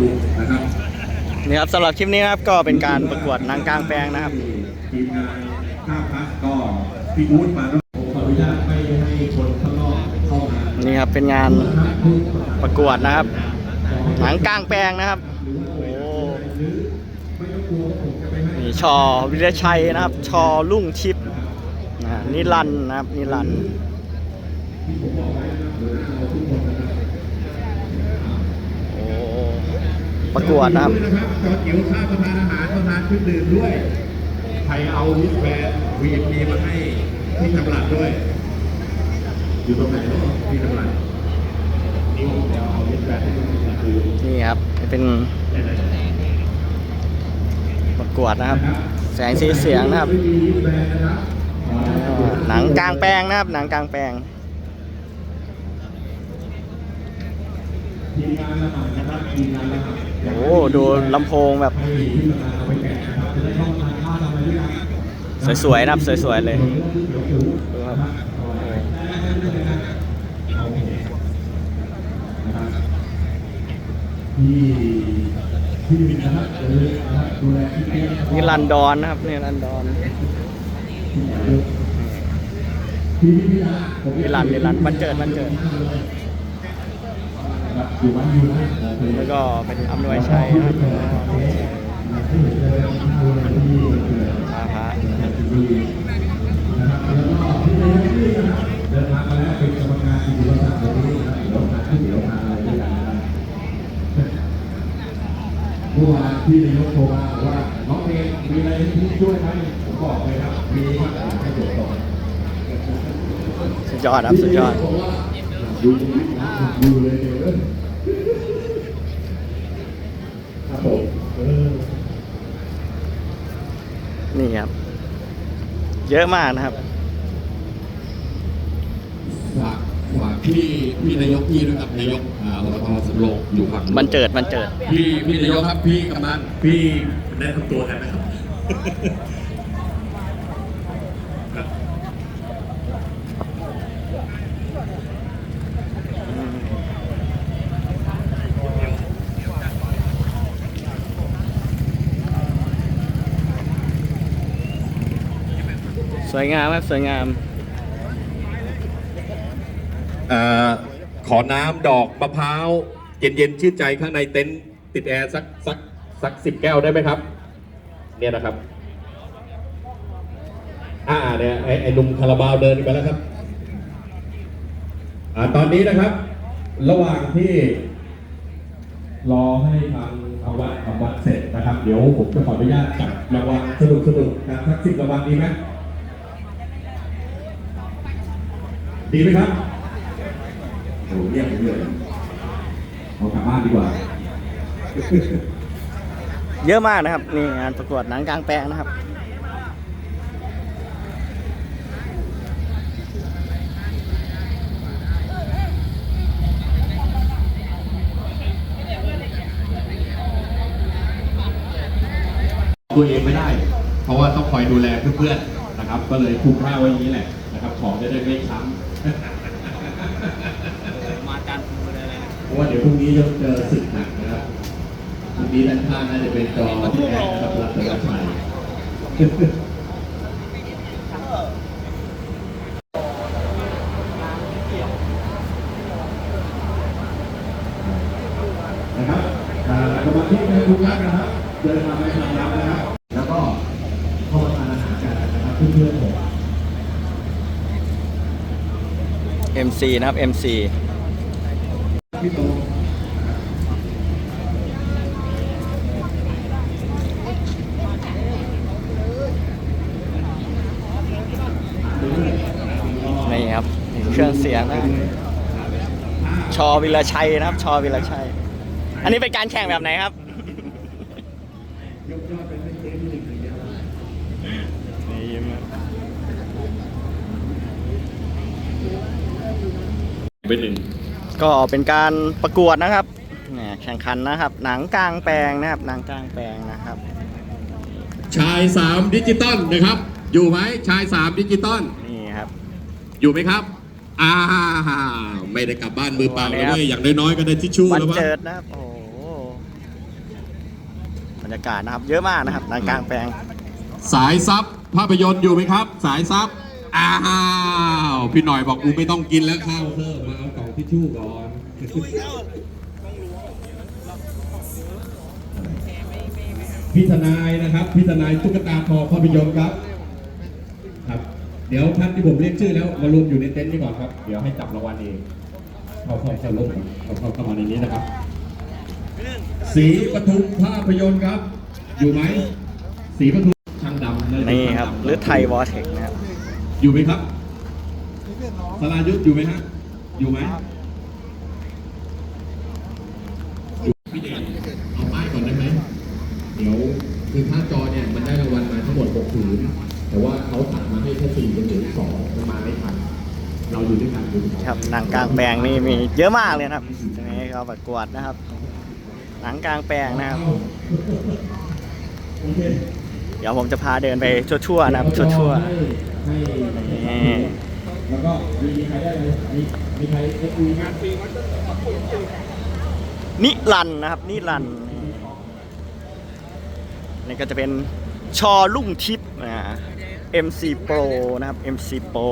นุกนะครับนี่ครับสำหรับคลิปนี้นะครับก็เป็นการประกวดนางกลางแปลงนะครับทีมงานข้ามพักก็พี่อู๊ดมาแล้วผมขออนุญาตไม่ให้คนข้างนอกเข้ามานี่ครับเป็นงานประกวดนะครับหนังกลางแปลงนะครับโอ้นี่ชอวิรชัยนะครับ ชอลุ่งชิปนะนิรันดร์นะครับนิรันดร์โอ้ ประกวดนะครับนะครับจอดเกี่ยวข้าวประทานอาหารประทานเครื่องดื่มด้วย ใครเอาวิสแวนวีพีมาให้ที่ตำรัดด้วย อยู่ตรงไหนเนาะที่ตำรัดนี่ผมจะเอาวิสแวนให้คุณคือนี่ครับเป็นประกวดนะครับ แสงสีเสียงนะครับไม่มีวิสแวนนะครับหนังกลางแปลงนะครับ หนังกลางแปลงทีมงานละหมาดนะครับทีมงานละหมาด โอ้ดูลำโพงแบบ สวยๆนะครับสวยๆเลยดูครับที่ที่วินนะครับเออนะครับดูแลที่เตี้ยนะครับนี่รันดอนนะครับนี่รันดอนนี่รันนี่รันวันเกิดวันเกิด แล้วก็เป็นอำนวยชัยนะครับที่เห็นเลยดูแลที่เกิดพาพระนะครับแล้วก็ที่ในที่นะครับเดินทางมาแล้วเป็นกรรมการที่ดีมากเลยที่นะครับเดี๋ยวทานที่เดี๋ยวทานอะไรด้วยกันนะครับเมื่อวานที่นายกโทรมาว่าน้องเองมีอะไรที่ช่วยไหมผมบอกเลยครับมีครับให้ตรวจสอบสุดยอดครับสุดยอดดูดูเลยเดี๋ยวเอ้ยครับผมเออ นี่ครับ เยอะมากนะครับฝากฝากพี่พี่นายกพี่ด้วยครับนายกอ่าอบตสำโรงอยู่ฝั่งนู้นบันเจิดบันเจิด พี่พี่นายกครับพี่กำนันพี่แนะนำตัวกันนะครับ วยงามครับสวยงามเอ่อขอน้ำดอกมะพร้าวเย็นๆชื่นใจข้างในเต็นท์ติดแอร์สักสักสักสิบแก้วได้ไหมครับ เนี่ยนะครับ อ่าเนี่ยไอ้ไอ้นุ่มคาราบาวเดินไปแล้วครับ อ่าตอนนี้นะครับ ระหว่างที่รอให้ทางทางวัดทางวัดเสร็จนะครับ เดี๋ยวผมจะขออนุญาตจับรางวัลสนุกสนุกๆกันสักสิบรางวัลดีไหม ดีไหมครับโอ้เรียกเรื่อยเอากลับบ้านดีกว่า เยอะมากนะครับนี่งานประกวดหนังกลางแปลงนะครับตัวเองไม่ได้ เพราะว่าต้องคอยดูแลเพื่อนๆนะครับ ก็เลยคุมผ้าไว้อย่างนี้แหละนะครับ ของจะได้ไม่ช้ำ มาการพูดอะไราะว่าเดี๋ยวพรุ่งนี้จะเจอศึกหนักนะครับพรุ่งนี้ด้านข้างน่าจะเป็นจอที่แอนนะครับรัตนชัยนะครับอ่ากรรมธิการทุกท่านนะครับเดินมาในทางลับนะครับ แล้วก็เข้ามาทานอาหารกันนะครับเพื่อนๆผม MC นะครับ MC พี่โตนี่ครับเครื่องเสียงนะครับชอวิรชัยนะครับ ชอวิรชัย อันนี้เป็นการแข่งแบบไหนครับยกยอดเป็นให้เจ๊ที่หนึ่งอย่างเดียวนี่ยิ้มครับเป็นหนึ่ง ก็เป็นการประกวดนะครับเนี่ยแข่งขันนะครับ หนังกลางแปลงนะครับหนังกลางแปลงนะครับ ชายสามดิจิตอลนะครับ อยู่ไหมชายสามดิจิตอลนี่ครับ อยู่ไหมครับอ่าไม่ได้กลับบ้านมือเปล่าโอ้แล้วโหเว้ยอย่างน้อยๆก็ได้ทิชชู่วันแล้วมั้งเจิดนะครับโอ้โหบรรยากาศนะครับ เยอะมากนะครับลานกลางแปลง สายซับภาพยนตร์อยู่ไหมครับ สายซับ อ้าวพี่หน่อยบอกกูไม่ต้องกินแล้วข้าวเพิ่มมาเอากล่องทิชชู่ก่อนพี่ทนายนะครับพี่ทนายตุ๊กตาทองภาพยนตร์ครับครับ เดี๋ยวท่านที่ผมเรียกชื่อแล้วมารวมอยู่ในเต็นท์นี้ก่อนครับ เดี๋ยวให้จับรางวัลเองเข้าเข้าเข้าร่วมเข้าเข้าเข้ามาในนี้นะครับสีปทุมภาพยนตร์ครับ อยู่ไหมสีปทุมช่างดำนี่ครับหรือไทยวอเทคนะครับ อยู่ไหมครับสรายุทธอยู่ไหมฮะ อยู่ไหมอยู่พี่เดชเอาป้ายก่อนได้ไหม เดี๋ยวคือค่าจอเนี่ยมันได้รางวัลมาทั้งหมด6ผืน แต่ว่าเขาถัดมาให้แค่สี่เป็นเหลือสองมันมาไม่ทัน เราอยู่ด้วยกันอยู่ด้วยกันครับ หนังกลางแปลงนี่มีเยอะมากเลยนะครับตรงนี้เขาประกวดนะครับ หนังกลางแปลงนะครับโอเคเดี๋ยวผมจะพาเดินไปชั่วๆนะครับชั่วให้ๆ นี่แล้วก็มีใครได้เลยมีมีใครเอ็กซ์วีงานฟรีนิรันดร์นนะครับ นิรันนี่ก็จะเป็นชอลุ่งทิพย์นะ MC Pro นะครับ MC Pro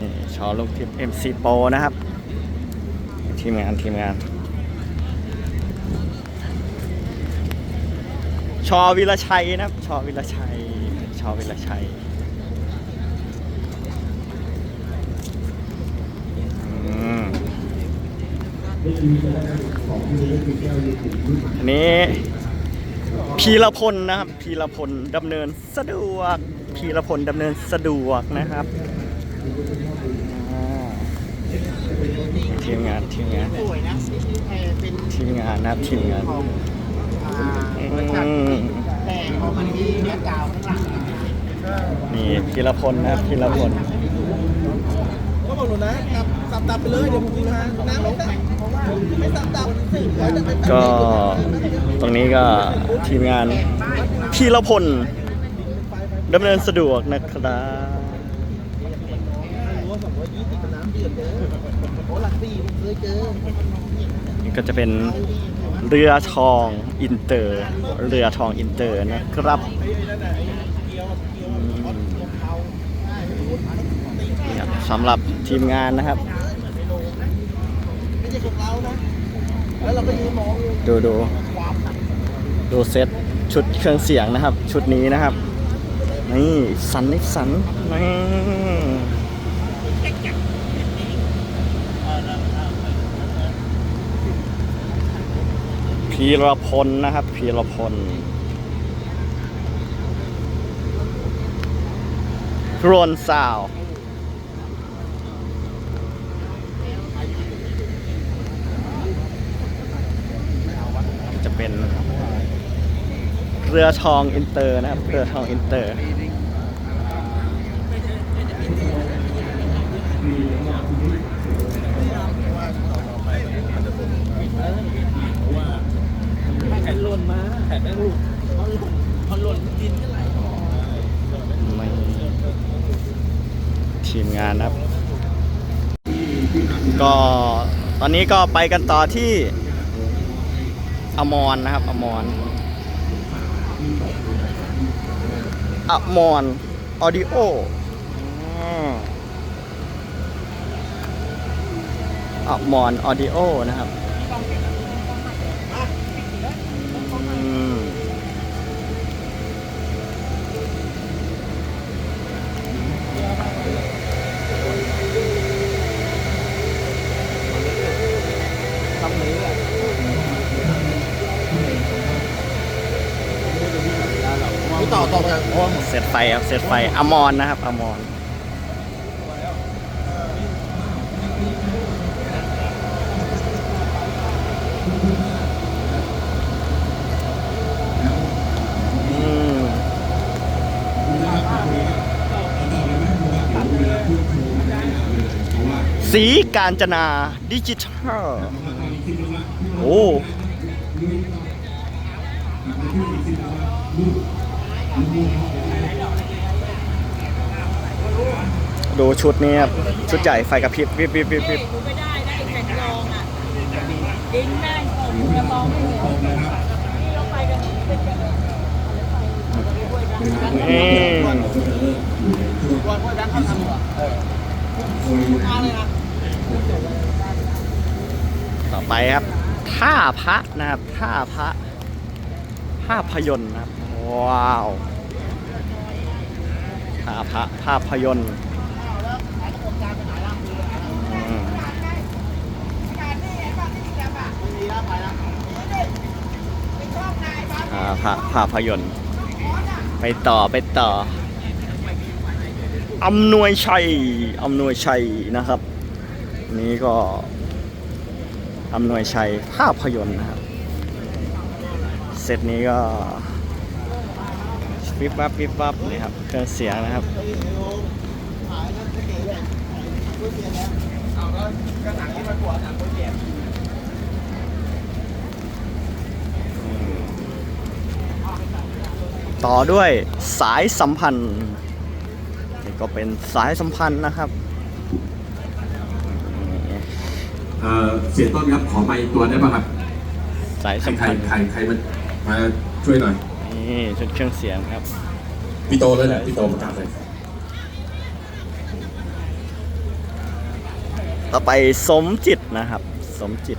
นี่ชอลุ่งทิพย์ MC Pro นะครับ ทีมงานทีมงาน ชอวิรชัยนะครับ ชอวิรชัย ชอวิรชัยอืมอันนี้พีรพลนะครับ พีรพลดำเนินสะดวก พีรพลดำเนินสะดวกนะครับอ่าทีมงานทีมงานทีมงานนะครับทีมงานอืมแต่พอมันมีเนื้อกาวข้างหลัง นี่พีรพลนะครับพีรพลก็บอกหนูนะตับตับตับไปเลยเดี๋ยวผมกินนะฮะน้ำไม่ตับไม่ตับตับสิเดี๋ยวจะไปตับก็ตรงนี้ก็ทีมงานพีรพลดำเนินสะดวกนะครับรั้วสองร้อยยี่สิบน้ำเดือดเลยโอ้หลักสี่ผมเคยเจอนี่ก็จะเป็นเรือทองอินเตอร์ เรือทองอินเตอร์นะครับอืมนี่ครับ สำหรับทีมงานนะครับ ดูดูดูเซตชุดเครื่องเสียงนะครับ ชุดนี้นะครับ นี่สันนิสันนี่พีรพลนะครับ พีรพลโรนซาว จะเป็นเรือทองอินเตอร์นะครับเรือทองอินเตอร์แผ่นหล่นมาแผ่นไม่รู้พอหล่นพอหล่นดินก็ไหร่ทีมงานครับ ก็ตอนนี้ก็ไปกันต่อที่ อมรนะครับ อมรอมรออดิโออมรออดิโอนะครับ จากโอ้เซตไฟครับเซตไฟอมรนะครับอมรอืมสีการจนาดิจิทัล โอ้ ดูชุดนี้ครับชุดใหญ่ไฟกระพริบวิบวิบวิบวิบไม่ได้นะไอ้แผ่นรองอะยิงแม่งผมจะมองไม่เห็นนี่วันพ่อแบงค์เขาทำเหรอเออมาเลยนะต่อไปครับท่าพระนะครับท่าพระภาพยนตร์นะครับว้าวท่าพระภาพยนตร์ ท่าภาพยนตร์ ไปต่อไปต่ออำนวยชัยอำนวยชัยนะครับ นี่ก็อำนวยชัยภาพยนตร์นะครับเซตนี้ก็วิบวับวิบวับนี่ครับเครื่องเสียงนะครับก็หนังที่มันปวดหนังคนเจ็บ ต่อด้วยสายสัมพันธ์นี่ก็เป็นสายสัมพันธ์นะครับนี่เอ่อเสียต้นครับขอไมค์ตัวได้ป่ะครับสายใครสัมใครพันธ์ใครใครมามาช่วยหน่อย นี่ชุดเครื่องเสียงครับ พี่โตเลยแหละพี่โตประกาศเลยต่อไปสมจิตนะครับ สมจิต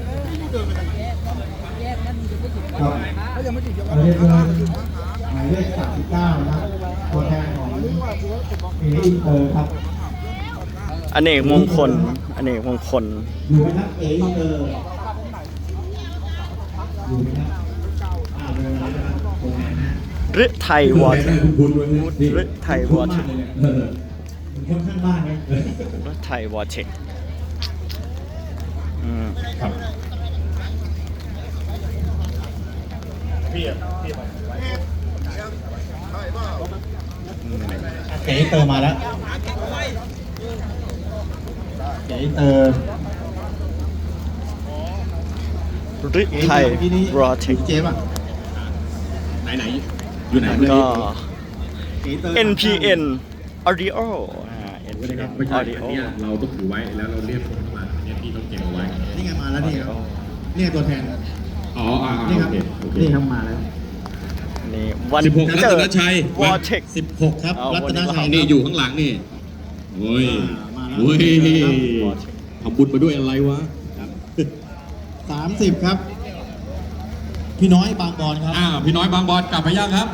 ครับหมายเลขเงินหมายเลข39นะครับตัวแทนของเออินเตอร์ครับอเนกมงคลอเนกมงคลอยู่ไหมครับเออินเตอร์อยู่ไหมครับอ่าเดินมาแล้วนะครับตัวแทนนะ ฤทัยวอเทคคุณคุณด้วยฤทัยวอเทค เออคนข้างบ้านเนี่ยฤทัยวอเทคอืม ครับ เออินเตอร์มาแล้วเออินเตอร์ฤทัยวอเทคเจมอะไหนไหนอยู่ไหนก็เออินเอร์ NPN Audio อ่าไม่ใช่ NPN ไม่ใช่อัน Audio เนี้ยเราต้องถือไว้แล้วเราเรียกคนเข้ามาเนี้ยพี่ต้องเก็บเอาไว้นี่ไงมาแล้วนี่ครับนี่ตัวแทน อ๋ออ่านี่โอครับเคโอเคนี่ครับมาแล้ว นี่วันสิบหกรัเจตอ นชัยวอเทค16 ครับ เอารัตนชัยนี่อยู่ข้างหลังนี่โอ้ยมาแล้วโอ้ยวอเทคทำบุญมาด้วยอะไรวะ สามสิบครับ พี่น้อยบางบอนครับอ้าวพี่น้อยบางบอลกลับไปยังครับ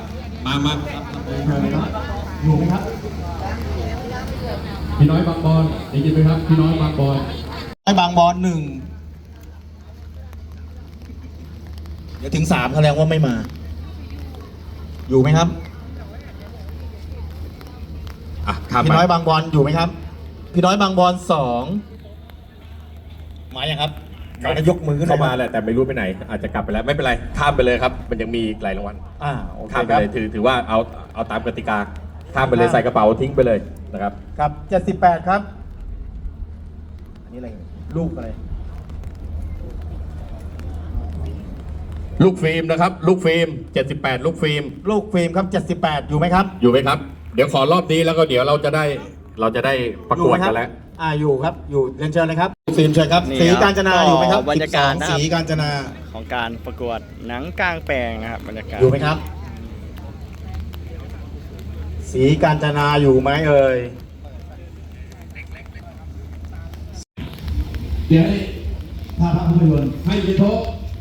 มามาเชิญครับอยู่ไหมครับพี่น้อยบางบอลได้ยินไหมครับ พี่น้อยบางบอลน้อยบางบอนหนึ่ง เดี๋ยวถึงสามแสดงว่าไม่มา อยู่ไหมครับอะข้ามพี่ไปน้อยบางบอนอยู่ไหมครับ พี่น้อยบางบอนสองมาอย่างครับมาแล้วยกมือขึ้นเข้ามาแหละแต่ไม่รู้ไปไหน อาจจะกลับไปแล้วไม่เป็นไรข้ามไปเลยครับ มันยังมีอีกหลายรางวัลอ่าโอเคข้ามไปครับเลยถือถือว่าเอาเอาตามกติกาข้ามไปเลยใส่กระเป๋าทิ้งไปเลยนะครับ ครับเจ็ดสิบแปดครับ อันนี้อะไรลูกอะไร ลูกฟิล์มนะครับ ลูกฟิล์ม 78 ลูกฟิล์ม ลูกฟิล์มครับเจ็ดสิบแปดอยู่ไหมครับอยู่ไหมครับ เดี๋ยวขอรอบนี้แล้วก็เดี๋ยวเราจะได้เราจะได้ประกวดกันแล้ว อ่าอยู่ครับ อยู่เรียนเชิญเลยครับลูกฟิล์มเชิญครับ นี่สีครับกาญจนาอยู่ไหมครับบรรยากาศ12นะครับ สีกาญจนาของการประกวดหนังกลางแปลงนะครับบรรยากาศอยู่ไหมครับ สีกาญจนาอยู่ไหมเอ่ย เดี๋ยวให้ภาพภาพยนตร์ให้เยโทะ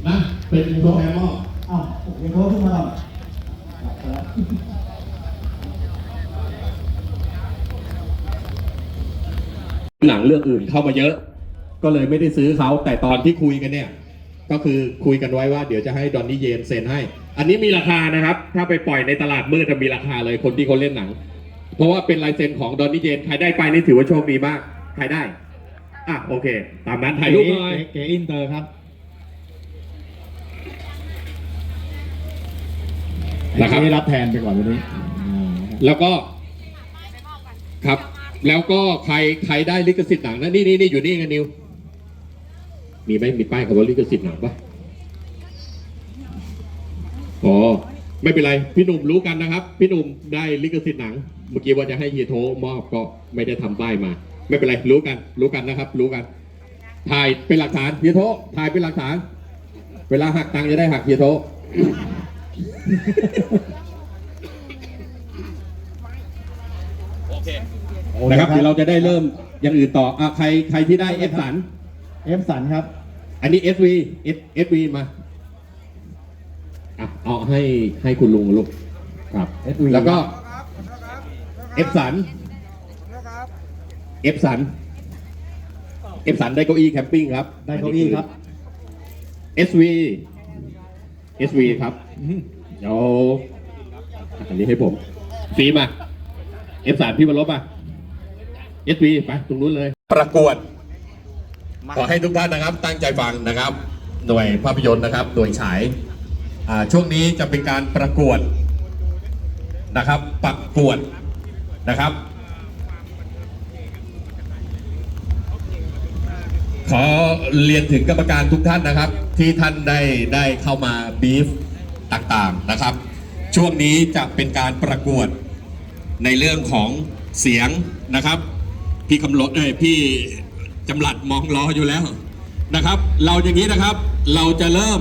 นะ เป็นตัวแทนมอบอ้าวเดี๋ยวเขาขึ้นมาก่อนหนังเรื่องอื่นเข้ามาเยอะ ก็เลยไม่ได้ซื้อเขาแต่ตอนที่คุยกันเนี่ย ก็คือคุยกันไว้ว่าเดี๋ยวจะให้ดอนนี่เยนเซ็นให้ อันนี้มีราคานะครับ ถ้าไปปล่อยในตลาดมืดจะมีราคาเลยคนที่เขาเล่นหนัง เพราะว่าเป็นลายเซ็นของดอนนี่เยนใครได้ไปนี่ถือว่าโชคดีมาก ใครได้ อะโอเค ตามนั้นถ่ายรูปหน่อยเก๋อินเตอร์ครับ นะครับที่รับแทนไปก่อนวันนี้ แล้วก็ครับ แล้วก็ใครใครได้ลิขสิทธิ์หนังนะนี่นี่นี่อยู่นี่ไงนิว มีไหมมีป้ายคำว่าลิขสิทธิ์หนังปะอ๋อไม่เป็นไร พี่หนุ่มรู้กันนะครับ พี่หนุ่มได้ลิขสิทธิ์หนัง เมื่อกี้ว่าจะให้เฮียโทมอบก็ไม่ได้ทำป้ายมา ไม่เป็นไรรู้กัน รู้กันนะครับ รู้กัน ถ่ายเป็นหลักฐานเฮียโทถ่ายเป็นหลักฐาน เวลาหักตังค์จะได้หักเฮียโท นะครับเดี๋ยวเราจะได้เริ่มอย่างอื่นต่ออะใครใครที่ได้เอฟสัน เอฟสันครับ อันนี้ SV S SV มาอะเอาให้ให้คุณลุงลูกครับ SV แล้วก็เอฟสันเอฟสันเอฟสันได้เก้าอี้แคมปิ้งครับ ได้เก้าอี้ครับ SV SV ครับ เดี๋ยวอันนี้ให้ผมฟีมาเอฟสันพี่บรรลบอะ SV ไปตรงนู้นเลย ประกวด ขอให้ทุกท่านนะครับ ตั้งใจฟังนะครับ หน่วยภาพยนตร์นะครับ หน่วยฉายอ่าช่วงนี้จะเป็นการประกวดนะครับ ประกวดนะครับ ขอเรียนถึงกรรมการทุกท่านนะครับ ที่ท่านได้ได้เข้ามาบีฟ ต่างๆนะครับ ช่วงนี้จะเป็นการประกวดในเรื่องของเสียงนะครับ พี่คำลดเอ้ยพี่จำหลัดมองรออยู่แล้วนะครับ เราอย่างนี้นะครับเราจะเริ่ม